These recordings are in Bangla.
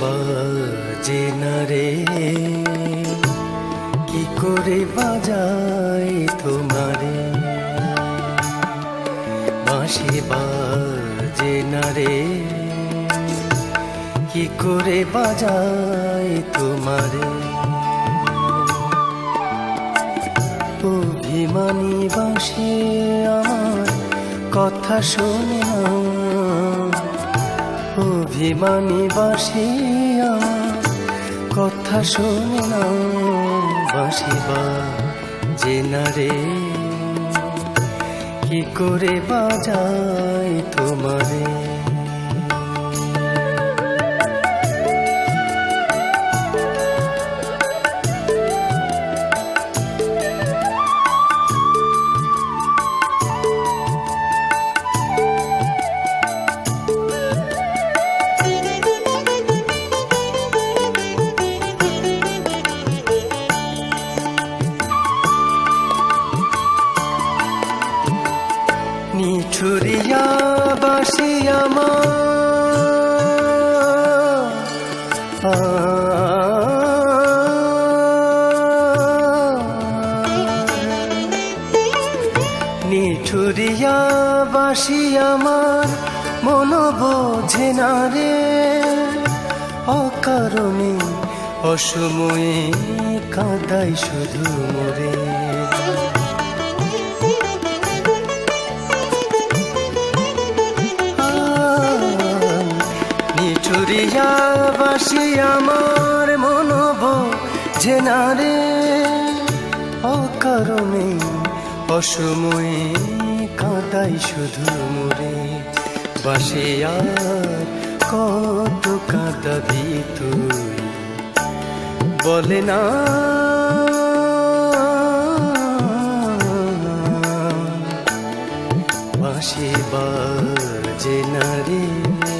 বাজে না রে? কি করে বাজাই তোমারে? বাঁশি বাজে না রে? কি করে বাজাই তোমারে? অভিমানী বাসে আমার কথা শোনা অভিমানী বাসিয়া কথা শোনে না বাসিবা জেনারে কি করে বাজাই তোমারে? বাসি আমার। নিঠুরিয়া বাসি আমার মন বোঝে অসময়ে কাঁদাই শুধু মরে। বাসি আমার মনব যে না রে অকারণে অসময়ে কাঁদাই শুধু মরে। বাসি আর কত কাঁদাবি তুই? বলে না। বাঁশি বাজে না রে কি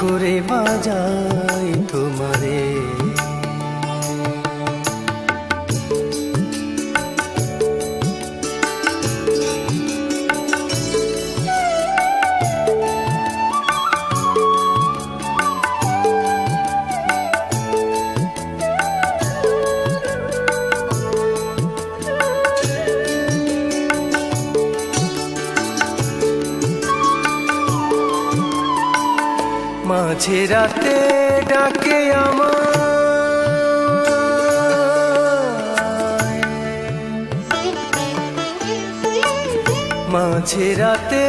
করে বাজাই তোমারে। মাঝে রাতে ডাকে আমার মাঝে রাতে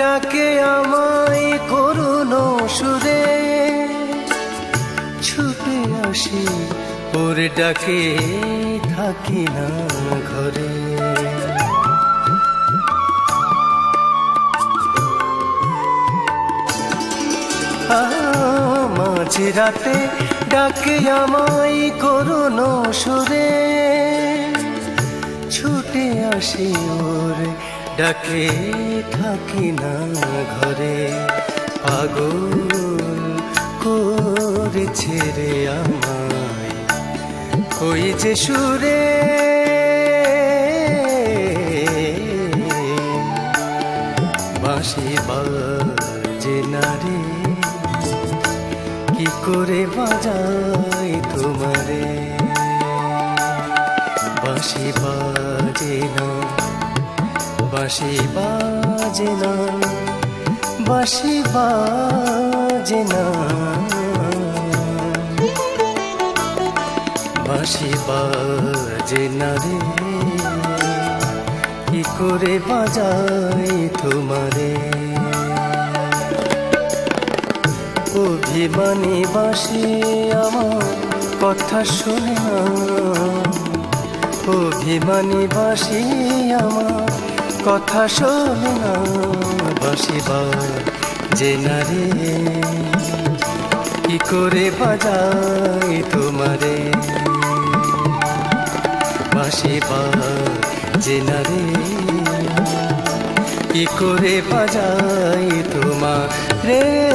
ডাকে আমায় করুণ সুরে। ছুটে আসি, ওর ডাকে থাকি না ঘরে। রাতে ডাকে আমায় করুণ সুরে। ছুটে আসি ওর ডাকে থাকি না ঘরে। পাগল করেছে রে আমায় ওই যে সুরে। বাঁশি বাজে না রে। কি করে বাজাই তোমারে? বাঁশি বাজে না বাঁশি বাজে না বাঁশি বাজে না বাঁশি বাজে না রে, কি করে বাজাই তোমারে? অভিমানী বাসি আমার কথা শোনে না। অভিমানী আমার কথা শোনে না। বাসি যে না রে কি করে বাজাই তোমারে? বাসি যে না রে কি করে বাজাই তোমার? রে